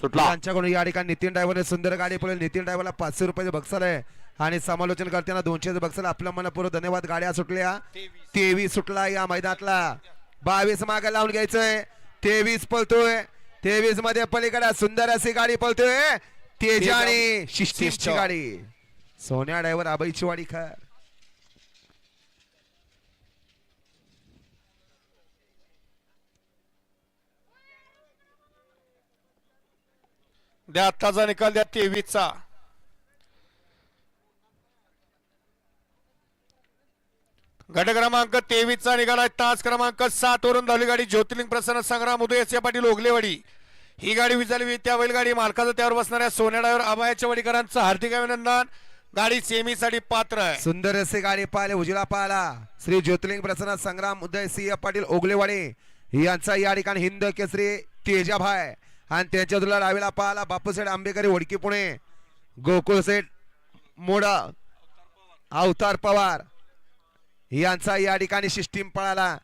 सुटला. त्यांच्याकडून या ठिकाणी नितीन ड्रायव्हरने सुंदर गाडी पळेल. नितीन ड्रायव्हरला पाचशे रुपयाचे बक्षर आहे. आणि समालोचन करताना दोनशे बक्षर आपल्या मनपूर्वक धन्यवाद. गाड्या सुटल्या. तेवीस सुटला या मैदानातला. बावीस मागे लावून घ्यायचंय. तेवीस पळतोय. तेवीसमध्ये पलीकडे सुंदर अशी गाडी पळतोय. तेजा आणि शिस्टिमची शिष्ट. गाडी. सोन्या ड्रायव्हर आबाईची वाडी खर द्या आत्ताचा निकाल द्या तेवीसचा. गट क्रमांक तेवीसचा निघाला तास क्रमांक सात वरून धावली गाडी ज्योतिर्लिंग प्रसन्न संग्राम उदय एस पाटील ओगलेवाडी. ही गाडी विचारली त्या बैलगाडी मालकाचा त्यावर बसणाऱ्या सोन्याडावर अभयाच्या वडीकरांचं हार्दिक अभिनंदन. गाडी सेमीसाठी पात्र आहे. सुंदर असे गाडी पाहिले उजळा पाहिला. श्री ज्योतिर्लिंग प्रसन्न संग्राम उदय सिंह पाटील ओगलेवाडी. यांचा या ठिकाणी हिंद केसरी तेजाभाय. आणि त्यांच्या तुला डावीला पाहिला बापूसाहेब आंबेकरी वडकी पुणे गोकुळ सेठ मोडा अवतार पवार. यांचा या ठिकाणी सिस्टीम पळाला.